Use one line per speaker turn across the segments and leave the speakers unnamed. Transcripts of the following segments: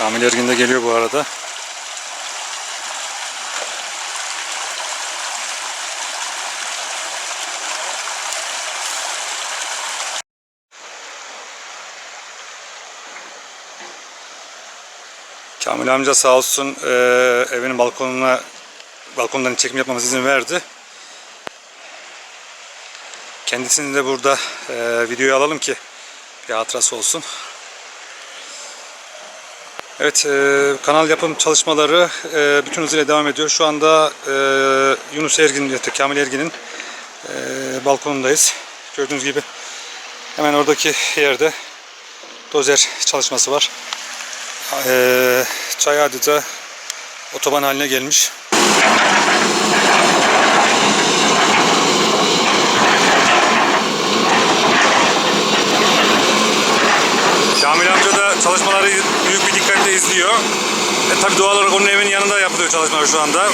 Kamil Ergin de geliyor bu arada. Kamil amca sağ olsun eee, evinin balkonuna balkondan çekim yapmamız izin verdi. Kendisini de burada eee videoya alalım ki bir hatırası olsun. Evet, eee, kanal yapım çalışmaları eee, bütün hızıyla devam ediyor. Şu anda eee, Yunus Ergin, Kamil Ergin'in eee, balkonundayız. Gördüğünüz gibi hemen oradaki yerde dozer çalışması var. Eee çay adeta otoban haline gelmiş. Kamil amca da çalışmaları büyük bir dikkatle izliyor. E, tabii doğal olarak onun evinin yanında yapılıyor çalışmalar şu anda.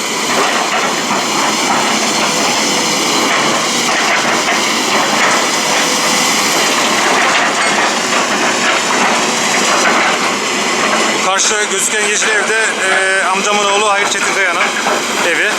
Bu karşı gözüken yeşil evde e, amcamın oğlu Hayır Çetinkaya'nın evi.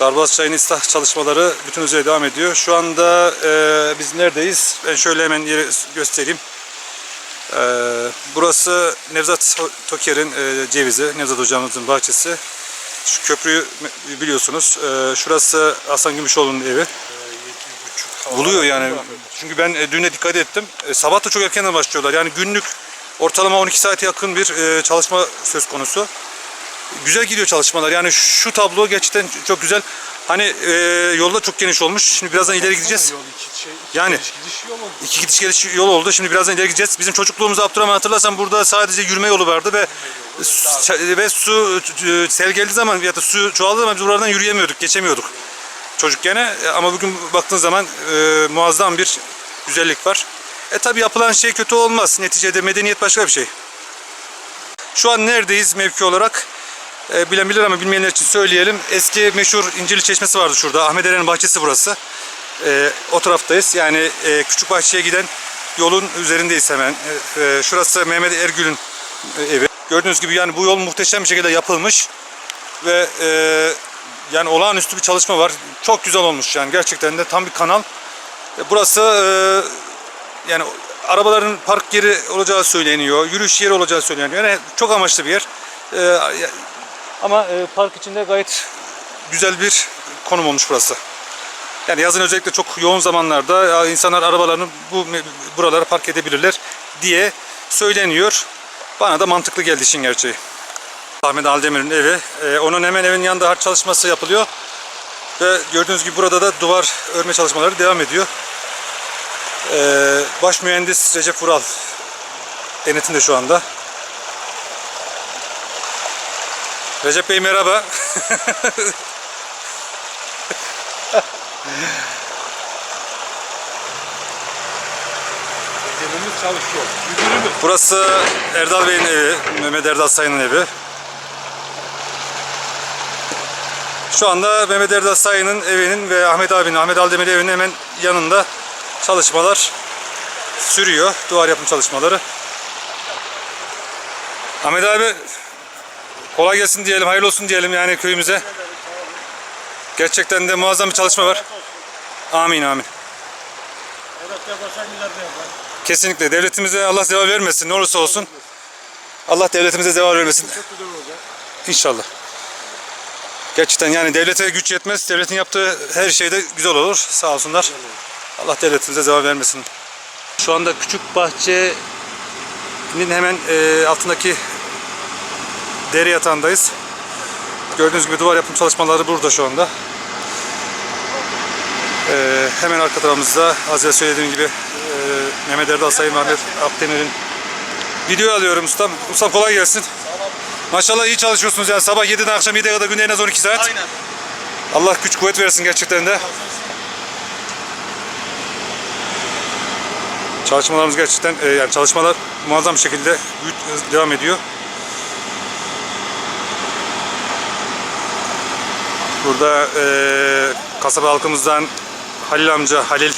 Darboğaz Çayı'nın ıslah çalışmaları bütün hızıyla devam ediyor. Şu anda e, biz neredeyiz? Ben şöyle hemen yeri göstereyim. E, burası Nevzat Toker'in e, cevizi, Nevzat hocamızın bahçesi. Şu köprüyü biliyorsunuz. E, şurası Hasan Gümüşoğlu'nun evi. Buluyor yani. Çünkü ben e, düğüne dikkat ettim. E, sabah da çok erkenden başlıyorlar. Yani günlük ortalama 12 saate yakın bir e, çalışma söz konusu. Güzel gidiyor çalışmalar. Yani şu tablo gerçekten çok güzel. Hani e, yolda çok geniş olmuş. Şimdi birazdan ileri gideceğiz.
Yol iki şey, iki
Yani.
gidiş, gidiş yolu.
İki gidiş geliş yol oldu. Şimdi birazdan ileri gideceğiz. Bizim çocukluğumuzda Abdurrahman hatırlarsan burada sadece yürüme yolu vardı ve su, ve su e, sel geldiği zaman ya da su çoğaldığı zaman biz buradan yürüyemiyorduk, geçemiyorduk çocukken. E, Ama bugün baktığın zaman e, muazzam bir güzellik var. E tabi yapılan şey kötü olmaz. Neticede medeniyet başka bir şey. Şu an neredeyiz mevki olarak? E, bilen bilir ama bilmeyenler için söyleyelim. Eski meşhur İncirli Çeşmesi vardı şurada. Ahmet Eren'in bahçesi burası. E, o taraftayız. Yani e, Küçük Bahçe'ye giden yolun üzerindeyiz hemen. E, e, şurası Mehmet Ergül'ün e, evi. Gördüğünüz gibi yani bu yol muhteşem bir şekilde yapılmış. Ve e, yani olağanüstü bir çalışma var. Çok güzel olmuş yani gerçekten de tam bir kanal. E, burası e, yani arabaların park yeri olacağı söyleniyor. Yürüyüş yeri olacağı söyleniyor. Yani çok amaçlı bir yer. E, ama e, park içinde gayet güzel bir konum olmuş burası. Yani yazın özellikle çok yoğun zamanlarda insanlar arabalarını bu buralara park edebilirler diye söyleniyor. Bana da mantıklı geldi işin gerçeği. Ahmet Aldemir'in evi. Ee, onun hemen evin yanında harç çalışması yapılıyor. Ve gördüğünüz gibi burada da duvar örme çalışmaları devam ediyor. Ee, baş mühendis Recep Vural denetinde şu anda. Recep Bey merhaba.
Gemimiz çalışıyor. Müdürümüz.
Burası Erdal Bey'in evi, Mehmet Erdal Sayın'ın evi. Şu anda Mehmet Erdal Sayın'ın evinin ve Ahmet abinin, Ahmet Aldemir'in evinin hemen yanında çalışmalar sürüyor. Duvar yapım çalışmaları. Ahmet abi kolay gelsin diyelim, hayırlı olsun diyelim yani köyümüze. Gerçekten de muazzam bir çalışma var. Amin amin. Kesinlikle devletimize Allah zeval vermesin ne olursa olsun. Allah devletimize zeval vermesin. İnşallah. Gerçekten yani devlete güç yetmez. Devletin yaptığı her şeyde güzel olur. Sağ olsunlar. Allah devletimize zeval vermesin. Şu anda küçük bahçenin hemen e, altındaki dere yatağındayız. Gördüğünüz gibi duvar yapım çalışmaları burada şu anda. E, hemen arka tarafımızda az önce söylediğim gibi e, Mehmet Erdal Sayın Mehmet Akdemir'in video alıyorum ustam. Ustam kolay gelsin. Maşallah iyi çalışıyorsunuz yani sabah 7'den akşam 7'ye kadar günde en az 12 saat.
Aynen.
Allah güç kuvvet versin gerçekten de. Çalışmalarımız gerçekten e, yani çalışmalar muazzam bir şekilde devam ediyor. Burada e, kasaba halkımızdan Halil amca Halil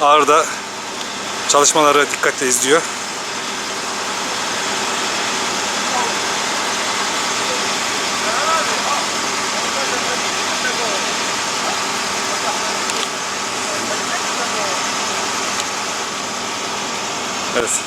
Ağır da çalışmaları dikkatle izliyor. Evet.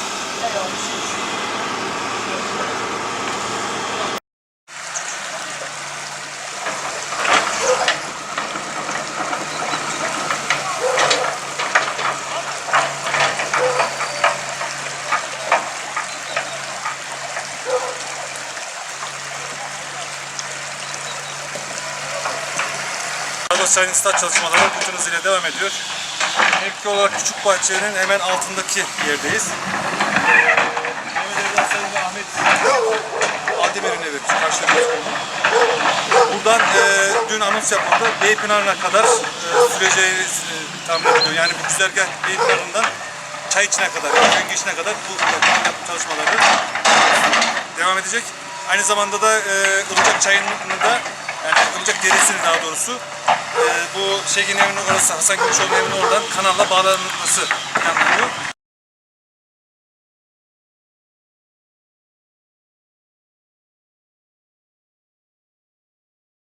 Şahin stat çalışmaları bütün hızıyla devam ediyor. Mevki olarak Küçük Bahçe'nin hemen altındaki yerdeyiz. Mehmet Sayın ve Ahmet Aldemir'in evi gözüküyor. Buradan e, dün anons yapıldı. Beypınarı'na kadar e, süreceği e, tahmin ediliyor. Yani bu güzergah Beypınarı'ndan çay içine kadar, köyün geçine kadar bu çalışmaları devam edecek. Aynı zamanda da e, Ilıcak çayını da yani Ilıcak deresini daha doğrusu e, bu Şegin evinin orası Hasan Gümüşoğlu'nun evinin oradan kanalla bağlanması planlanıyor.